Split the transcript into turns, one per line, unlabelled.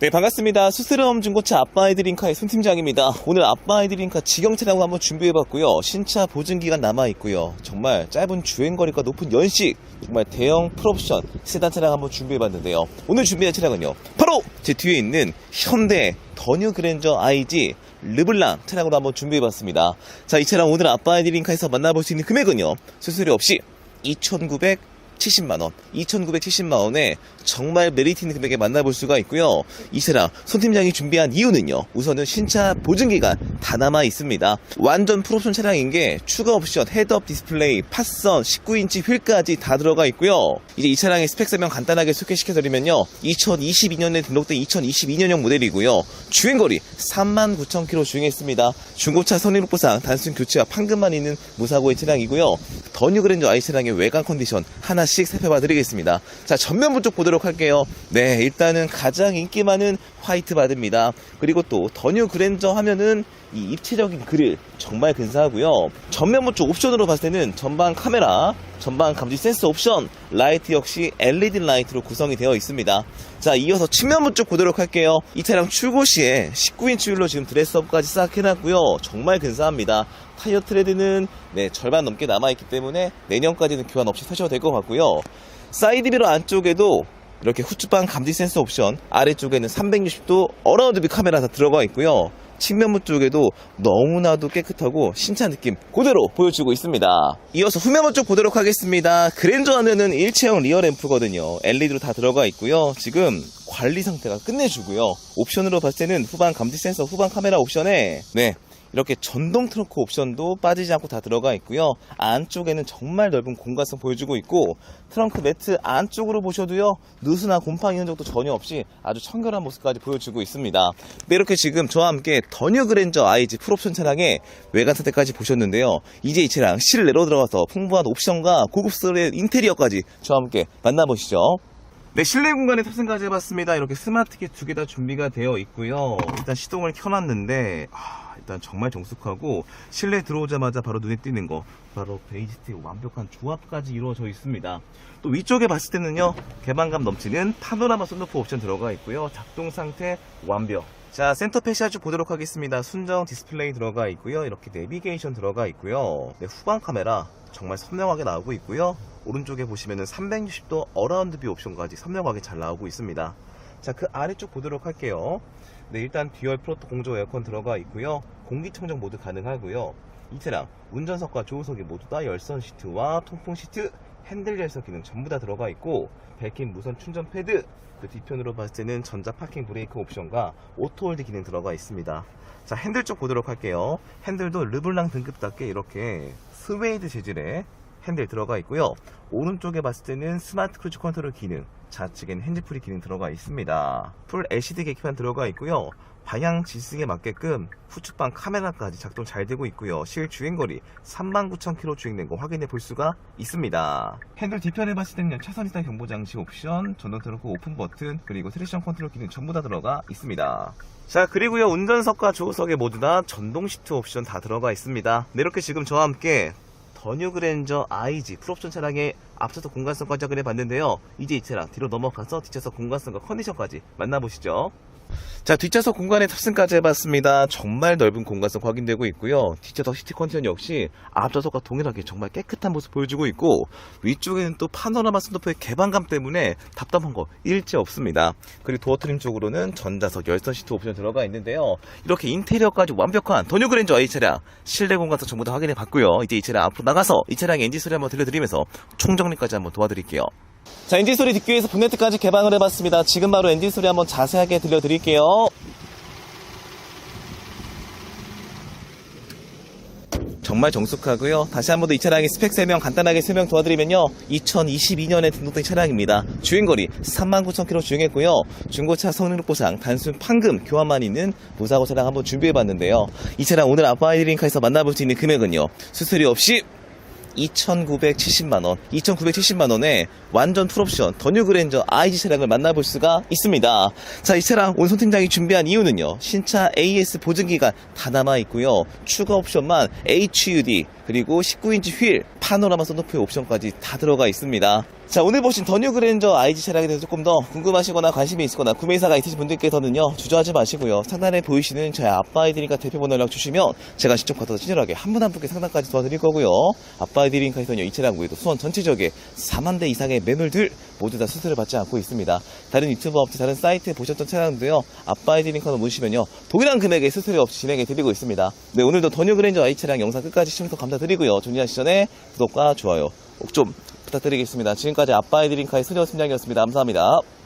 네, 반갑습니다. 수스럼 중고차 아빠아이드링카의 손 팀장입니다. 오늘 아빠아이드링카 직영 차량을 한번 준비해봤고요. 신차 보증기간 남아있고요. 정말 짧은 주행거리가 높은 연식, 정말 대형 풀옵션 세단 차량 한번 준비해봤는데요. 오늘 준비한 차량은요. 바로 제 뒤에 있는 현대 더뉴 그랜저 IG 르블랑 차량으로 한번 준비해봤습니다. 자, 이 차량 오늘 아빠아이드링카에서 만나볼 수 있는 금액은요. 수수료 없이 2,900 70만원, 2,970만원에 정말 메리트 있는 금액에 만나볼 수가 있고요. 이 차량 손 팀장이 준비한 이유는요. 우선은 신차 보증기간 다 남아 있습니다. 완전 풀옵션 차량인 게 추가 옵션, 헤드업 디스플레이, 팟선, 19인치 휠까지 다 들어가 있고요. 이제 이 차량의 스펙 설명 간단하게 소개시켜드리면요. 2022년에 등록된 2022년형 모델이고요. 주행거리 39,000km 주행했습니다. 중고차 선행록보상 단순 교체와 판금만 있는 무사고의 차량이고요. 더뉴 그랜저 아이 차량의 외관 컨디션 하나 씩 살펴봐 드리겠습니다. 자, 전면부 쪽 보도록 할게요. 네, 일단은 가장 인기 많은 화이트 바드입니다. 그리고 또 더뉴 그랜저 하면은 이 입체적인 그릴 정말 근사하고요. 전면부 쪽 옵션으로 봤을 때는 전방 카메라, 전방 감지 센서 옵션, 라이트 역시 LED 라이트로 구성이 되어 있습니다. 자, 이어서 측면부 쪽 보도록 할게요. 이 차량 출고 시에 19인치 휠로 지금 드레스업까지 싹 해놨고요. 정말 근사합니다. 타이어 트레드는 네, 절반 넘게 남아있기 때문에 내년까지는 교환 없이 타셔도 될 것 같고요. 사이드미러 안쪽에도 이렇게 후추방 감지 센서 옵션 아래쪽에는 360도 어라운드 뷰 카메라 다 들어가 있고요. 측면부 쪽에도 너무나도 깨끗하고 신차 느낌 그대로 보여주고 있습니다. 이어서 후면부 쪽 보도록 하겠습니다. 그랜저 하면은 일체형 리어 램프거든요. LED로 다 들어가 있고요. 지금 관리 상태가 끝내주고요. 옵션으로 봤을 때는 후방 감지 센서, 후방 카메라 옵션에 네 이렇게 전동 트렁크 옵션도 빠지지 않고 다 들어가 있고요. 안쪽에는 정말 넓은 공간성 보여주고 있고 트렁크 매트 안쪽으로 보셔도요. 누수나 곰팡이 흔적도 전혀 없이 아주 청결한 모습까지 보여주고 있습니다. 네, 이렇게 지금 저와 함께 더뉴 그랜저 IG 풀옵션 차량의 외관 상태까지 보셨는데요. 이제 이 차량 실내로 들어가서 풍부한 옵션과 고급스러운 인테리어까지 저와 함께 만나보시죠. 네, 실내 공간에 탑승까지 해봤습니다. 이렇게 스마트키 두 개 다 준비가 되어 있고요. 일단 시동을 켜놨는데, 아, 일단 정말 정숙하고, 실내 들어오자마자 바로 눈에 띄는 거, 바로 베이지스의 완벽한 조합까지 이루어져 있습니다. 또 위쪽에 봤을 때는요, 개방감 넘치는 파노라마 썬루프 옵션 들어가 있고요. 작동 상태 완벽. 자, 센터 패시아 쭉 보도록 하겠습니다. 순정 디스플레이 들어가 있고요. 이렇게 내비게이션 들어가 있고요. 네, 후방 카메라 정말 선명하게 나오고 있고요. 오른쪽에 보시면은 360도 어라운드 뷰 옵션까지 선명하게 잘 나오고 있습니다. 자, 그 아래쪽 보도록 할게요. 네, 일단 듀얼 프로토 공조 에어컨 들어가 있고요. 공기청정 모두 가능하고요. 이 차량 운전석과 조수석이 모두 다 열선 시트와 통풍 시트, 핸들 열선 기능 전부 다 들어가 있고 백인 무선 충전 패드, 그 뒤편으로 봤을 때는 전자 파킹 브레이크 옵션과 오토 홀드 기능 들어가 있습니다. 자, 핸들 쪽 보도록 할게요. 핸들도 르블랑 등급답게 이렇게 스웨이드 재질의 핸들 들어가 있고요. 오른쪽에 봤을 때는 스마트 크루즈 컨트롤 기능, 좌측에는 핸즈프리 기능 들어가 있습니다. 풀 LCD 계기판 들어가 있고요. 방향 지승에 맞게끔 후측방 카메라까지 작동 잘 되고 있고요. 실 주행거리 39,000km 주행된 거 확인해 볼 수가 있습니다. 핸들 뒤편에 봤을 때는 차선 이상 경보 장치 옵션, 전동 트렁크 오픈 버튼, 그리고 트랙션 컨트롤 기능 전부 다 들어가 있습니다. 자, 그리고요, 운전석과 조수석에 모두 다 전동 시트 옵션 다 들어가 있습니다. 네, 이렇게 지금 저와 함께 더뉴 그랜저 IG 풀옵션 차량의 앞서서 공간성까지 확인해 봤는데요. 이제 이 차량 뒤로 넘어가서 뒷좌석 공간성과 컨디션까지 만나보시죠. 자, 뒷좌석 공간에 탑승까지 해봤습니다. 정말 넓은 공간성 확인되고 있고요. 뒷좌석 시트 컨디션 역시 앞좌석과 동일하게 정말 깨끗한 모습 보여주고 있고 위쪽에는 또 파노라마 선도프의 개방감 때문에 답답한 거 일체 없습니다. 그리고 도어 트림 쪽으로는 전자석 열선 시트 옵션 들어가 있는데요. 이렇게 인테리어까지 완벽한 더뉴 그랜저 아이 차량 실내 공간성 전부 다 확인해 봤고요. 이제 이 차량 앞으로 나가서 이 차량의 엔진 소리 한번 들려드리면서 총정리까지 한번 도와드릴게요. 자, 엔진 소리 듣기 위해서 본네트까지 개방을 해봤습니다. 지금 바로 엔진 소리 한번 자세하게 들려드릴게요. 정말 정숙하고요. 다시 한 번 더 이 차량의 스펙 설명 간단하게 설명 도와드리면요. 2022년에 등록된 차량입니다. 주행거리 39,000km 주행했고요. 중고차 성능력 보상 단순 판금 교환만 있는 무사고 차량 한번 준비해봤는데요. 이 차량 오늘 아빠이드링카에서 만나볼 수 있는 금액은요. 수수료 없이 2,970만원, 2,970만원에 완전 풀옵션 더뉴 그랜저 IG 차량을 만나볼 수가 있습니다. 자, 이 차량 오늘 손 팀장이 준비한 이유는요. 신차 AS 보증기간 다 남아있고요. 추가 옵션만 HUD, 그리고 19인치 휠, 파노라마 선루프의 옵션까지 다 들어가 있습니다. 자, 오늘 보신 더 뉴 그랜저 IG 차량에 대해서 조금 더 궁금하시거나 관심이 있거나 구매 의사가 있으신 분들께서는요, 주저하지 마시고요. 상단에 보이시는 저희 아빠 아이드링카 대표번호 연락 주시면 제가 직접 받아서 친절하게 한 분 한 분께 상담까지 도와드릴 거고요. 아빠 아이드링카에서는요, 이 차량 외에도 수원 전체 지역에 4만 대 이상의 매물들 모두 다 수수를 받지 않고 있습니다. 다른 유튜버 업체, 다른 사이트에 보셨던 차량도요, 아빠 아이드링카로 모시면요, 동일한 금액의 수수료 없이 진행해 드리고 있습니다. 네, 오늘도 더 뉴 그랜저 아이 차량 영상 끝까지 시청해서 감사드리고요. 존재하시 전에 구독과 좋아요 꼭 좀 부탁드리겠습니다. 지금까지 아빠 아이드링카의 수녀 팀장이었습니다. 감사합니다.